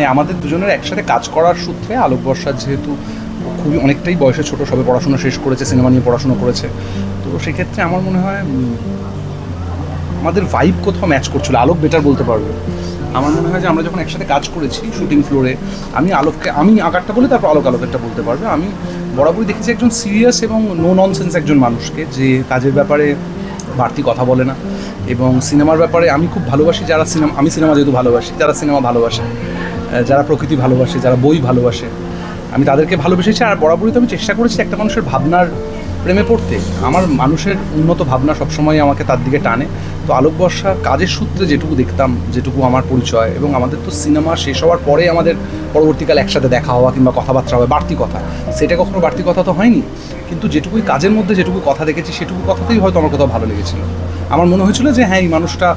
মানে আমাদের দুজনের একসাথে কাজ করার সূত্রে আলোক বর্ষার যেহেতু খুবই অনেকটাই বয়সে ছোট, সবে পড়াশোনা শেষ করেছে, সিনেমা নিয়ে পড়াশোনা করেছে। তো সেক্ষেত্রে আমার মনে হয় আমাদের ভাইব কোথাও ম্যাচ করছিল। আলোক বেটার বলতে পারবে। আমার মনে হয় যে আমরা যখন একসাথে কাজ করেছি শুটিং ফ্লোরে আমি আলোককে, আমি আকারটা বলে, তারপর আলোক আলোকেরটা বলতে পারবে। আমি বরাবরই দেখেছি একজন সিরিয়াস এবং নো ননসেন্স একজন মানুষকে, যে কাজের ব্যাপারে বাড়তি কথা বলে না। এবং সিনেমার ব্যাপারে আমি খুব ভালোবাসি যারা সিনেমা, আমি সিনেমা যেহেতু ভালোবাসি, যারা সিনেমা ভালোবাসে। যারা প্রকৃতি ভালোবাসে, যারা বই ভালোবাসে, আমি তাদেরকে ভালোবেসেছি আর বরাবরই তো আমি চেষ্টা করেছি একটা মানুষের ভাবনার প্রেমে পড়তে। আমার মানুষের উন্নত ভাবনা সবসময় আমাকে তার দিকে টানে। তো আলোক বর্ষার কাজের সূত্রে যেটুকু দেখতাম, যেটুকু আমার পরিচয় এবং আমাদের তো সিনেমা শেষ হওয়ার পরে আমাদের পরবর্তীকালে একসাথে দেখা হওয়া কিংবা কথাবার্তা হবে, বাড়তি কথা। সেটা কখনো বাড়তি কথা তো হয়নি। কিন্তু যেটুকুই কাজের মধ্যে যেটুকু কথা দেখেছি, সেটুকু কথাতেই হয়তো আমার কোথাও ভালো লেগেছিল। আমার মনে হয়েছিল যে হ্যাঁ এই মানুষটা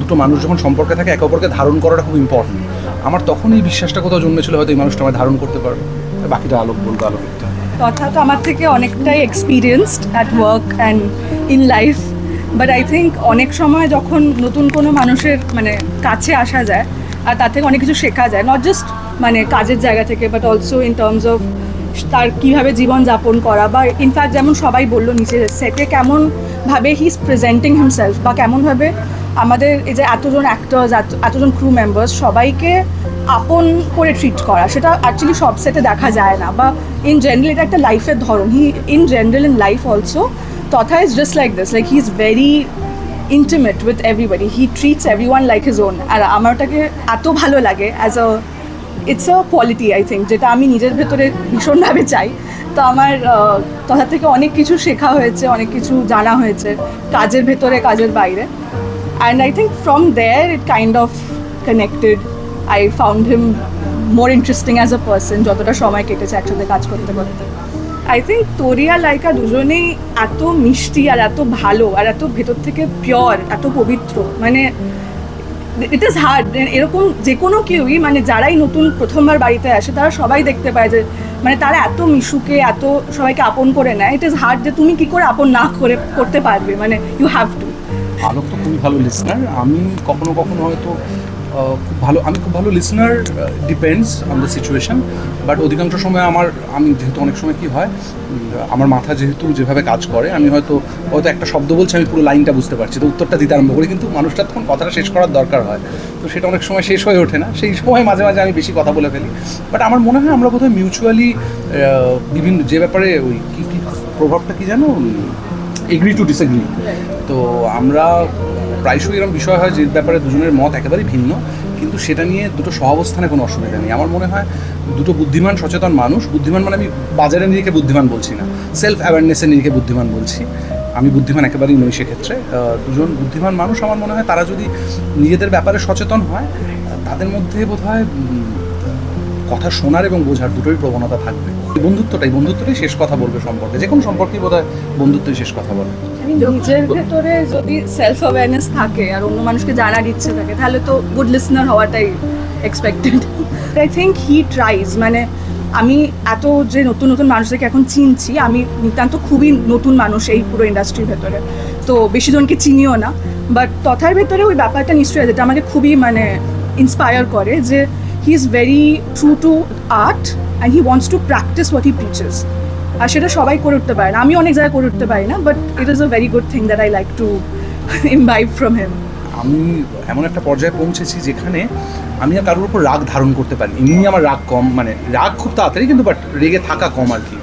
দুটো মানুষ যখন সম্পর্কে থাকে, একে অপরকে ধারণ করাটা খুব ইম্পর্টেন্ট আমার তখন এই বিশ্বাসটা কোথাও জন্মেছিল, হয়তো এই মানুষটা আমায় ধারণ করতে পারবে। বাকিটা আলোক বলব আলোকিতটা তথা তো আমার থেকে অনেকটাই experienced at work and in life but I think অনেক সময় যখন নতুন কোনো মানুষের মানে কাছে আসা যায়, আর তার থেকে অনেক কিছু শেখা যায় নট জাস্ট মানে কাজের জায়গা থেকে but also in terms of তার কীভাবে জীবন যাপন করা বা ইনফ্যাক্ট যেমন সবাই বলল নিজের সেটে কেমনভাবে হি ইজ প্রেজেন্টিং হিমসেলফ বা কেমনভাবে আমাদের এই যে এতজন অ্যাক্টার্স এতজন ক্রু মেম্বার্স সবাইকে আপন করে ট্রিট করা, সেটা অ্যাকচুয়ালি সব সেটে দেখা যায় না। বা ইন জেনারেল এটা একটা লাইফের ধরন। He in general in life also তথা is just like this like he is very intimate with everybody he treats every one like his own আর আমার ওটাকে এত ভালো লাগে as a it's a quality I think যেটা আমি নিজের ভেতরে ভীষণভাবে চাই। তো আমার তথা থেকে অনেক কিছু শেখা হয়েছে, অনেক কিছু জানা হয়েছে, কাজের ভেতরে, কাজের বাইরে। And I think from there it kind of connected I found him more interesting as a person যতটা সময় কেটেছে একসাথে কাজ করতে করতে। আই থিঙ্ক তোরি আর লাইকা দুজনেই এত মিষ্টি আর এত ভালো আর এত ভেতর থেকে পিওর এত পবিত্র। মানে ইট ইজ হার্ড এরকম যে কোনো কেউই মানে যারাই নতুন প্রথমবার বাড়িতে আসে, তারা সবাই দেখতে পায় যে মানে তারা এত মিশুকে, এত সবাইকে আপন করে নেয়। ইট ইজ হার্ড যে তুমি কি করে আপন না করে, করতে পারবে। মানে ইউ হ্যাভ টু আলোক তো খুবই ভালো লিসনার আমি কখনো কখনো হয়তো খুব ভালো, আমি খুব ভালো listener depends on the situation but অধিকাংশ সময় আমার, আমি যেহেতু অনেক সময় কি হয় আমার মাথা যেহেতু যেভাবে কাজ করে, আমি হয়তো হয়তো একটা শব্দ বলছি, আমি পুরো লাইনটা বুঝতে পারছি, তো উত্তরটা দিতে আরম্ভ করি, কিন্তু মানুষটা তখন কথাটা শেষ করার দরকার হয়। তো সেটা অনেক সময় শেষ হয়ে ওঠে না, সেই সময় মাঝে মাঝে আমি বেশি কথা বলে ফেলি। বাট আমার মনে হয় আমরা বোধহয় মিউচুয়ালি বিভিন্ন, যে ব্যাপারে ওই কী কী প্রভাবটা কি জানো? এগ্রি টু ডিসএগ্রি তো আমরা, প্রায়শই এরকম বিষয় হয় যে ব্যাপারে দুজনের মত একেবারেই ভিন্ন, কিন্তু সেটা নিয়ে দুটো সহাবস্থানে কোনো অসুবিধা নেই। আমার মনে হয় দুটো বুদ্ধিমান সচেতন মানুষ, বুদ্ধিমান মানে আমি বাজারে নিজেকে বুদ্ধিমান বলছি না সেলফ অ্যাওয়ারনেসে নিজেকে বুদ্ধিমান বলছি। আমি বুদ্ধিমান একেবারেই নই সেক্ষেত্রে। দুজন বুদ্ধিমান মানুষ আমার মনে হয় তারা যদি নিজেদের ব্যাপারে সচেতন হয়, তাদের মধ্যে বোধ হয় কথা শোনার এবং বোঝার দুটোই প্রবণতা থাকবে। বন্ধুত্বটাই বন্ধুত্বটাই শেষ কথা বলবে সম্পর্কে। যে কোনো সম্পর্কেই বোধ হয় বন্ধুত্বই শেষ কথা বলে। নিজের ভেতরে যদি সেলফ অ্যাওয়ারনেস থাকে আর অন্য মানুষকে জানার ইচ্ছে থাকে, তাহলে তো গুড লিসনার হওয়াটাই expected I think he tries মানে আমি এত যে নতুন নতুন মানুষদেরকে এখন চিনছি, আমি নিতান্ত খুবই নতুন মানুষ এই পুরো ইন্ডাস্ট্রির ভেতরে। তো বেশি জনকে চিনিও না বাট তথার ভেতরে ওই ব্যাপারটা নিশ্চয়ই যেটা আমাকে খুবই মানে ইন্সপায়ার করে যে he is very true to art and he wants to practise what he preaches আর সেটা সবাই করে উঠতে পারে না। আমি অনেক জায়গায় করে উঠতে পারি না but it is a very good thing that I like to imbibe from him আমি এমন একটা পর্যায়ে পৌঁছেছি যেখানে আমি আর কারোর উপর রাগ ধারণ করতে পারি এমনি আমার রাগ কম মানে রাগ খুব তাড়াতাড়ি কিন্তু বাট রেগে থাকা কম আর কি।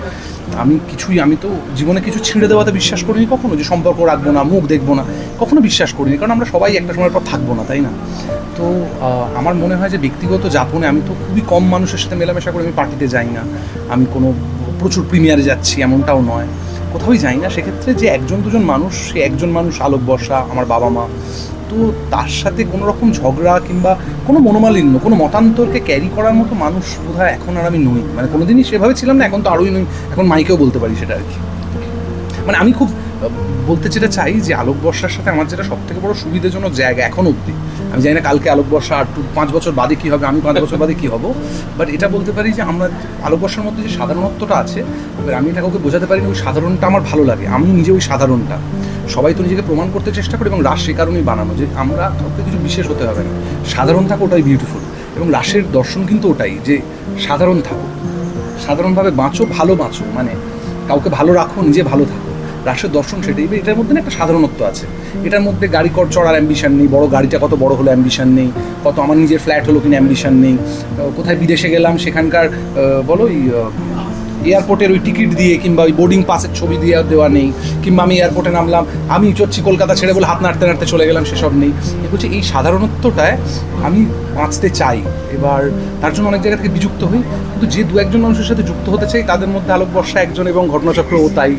আমি কিছুই, আমি তো জীবনে কিছু ছিঁড়ে দেওয়াতে বিশ্বাস করিনি কখনো যে সম্পর্ক রাখব না, মুখ দেখব না, কখনো বিশ্বাস করিনি, কারণ আমরা সবাই একটা সময়ের পর থাকব না, তাই না? তো আমার মনে হয় যে ব্যক্তিগত যাপনে আমি তো খুবই কম মানুষের সাথে মেলামেশা করে আমি পার্টিতে যাই না। আমি কোনো প্রচুর প্রিমিয়ারে যাচ্ছি, এমনটাও নয়। কোথাওই যাই না। সেক্ষেত্রে যে একজন দুজন মানুষ, সে একজন মানুষ আলোক বর্ষা আমার বাবা মা তো তার সাথে কোনো রকম ঝগড়া কিংবা কোনো মনোমালিন্য, কোনো মতান্তরকে ক্যারি করার মতো মানুষ বোধ এখন আর আমি নই। মানে কোনো দিনই সেভাবে ছিলাম না, এখন তো আরোই নই। এখন মাইকেও বলতে পারি সেটা আর কি। মানে আমি খুব বলতে যেটা চাই যে আলোক বর্ষার সাথে আমার যেটা সব থেকে বড় সুবিধাজনক জায়গা এখন অবধি আমি জানি না কালকে আলোক বর্ষা আর পাঁচ বছর বাদে কী হবে, আমি পাঁচ বছর বাদে কী হব। বাট এটা বলতে পারি যে আমরা আলোক বর্ষার মধ্যে যে সাধারণত্বটা আছে আমি এটা কাউকে বোঝাতে পারি না ওই সাধারণটা আমার ভালো লাগে। আমি নিজে ওই সাধারণটা। সবাই তো নিজেকে প্রমাণ করতে চেষ্টা করি এবং রাস সে কারণেই বানানো যে আমরা কাউকে কিছু বিশেষ হতে হবে না। সাধারণ থাকা, ওটাই বিউটিফুল এবং রাসের দর্শন কিন্তু ওটাই যে সাধারণ থাকো। সাধারণভাবে বাঁচো, ভালো বাঁচো। মানে কাউকে ভালো রাখো, নিজে ভালো থাকো। রাসের দর্শন সেটাই। এটার মধ্যে একটা সাধারণত্ব আছে। এটার মধ্যে গাড়ি কর চড়ার অ্যাম্বিশন নেই, বড় গাড়িটা কত বড় হলো অ্যাম্বিশন নেই, কত আমার নিজের ফ্ল্যাট হলো কিনা অ্যাম্বিশন নেই কোথায় বিদেশে গেলাম, সেখানকার বলো ওই এয়ারপোর্টের ওই টিকিট দিয়ে কিংবা ওই বোর্ডিং পাসের ছবি দিয়ে দেওয়া নেই, কিংবা আমি এয়ারপোর্টে নামলাম, আমি চড়ছি কলকাতা ছেড়ে বলে হাত নাড়তে নাড়তে চলে গেলাম, সেসব নেই। হচ্ছে এই সাধারণত্বটায় আমি বাঁচতে চাই। এবার তার জন্য অনেক জায়গা থেকে বিযুক্ত হই, কিন্তু যে দু একজন মানুষের সাথে যুক্ত হতে চাই, তাদের মধ্যে আলোকবর্ষা একজন এবং ঘটনাচক্র ও তাই।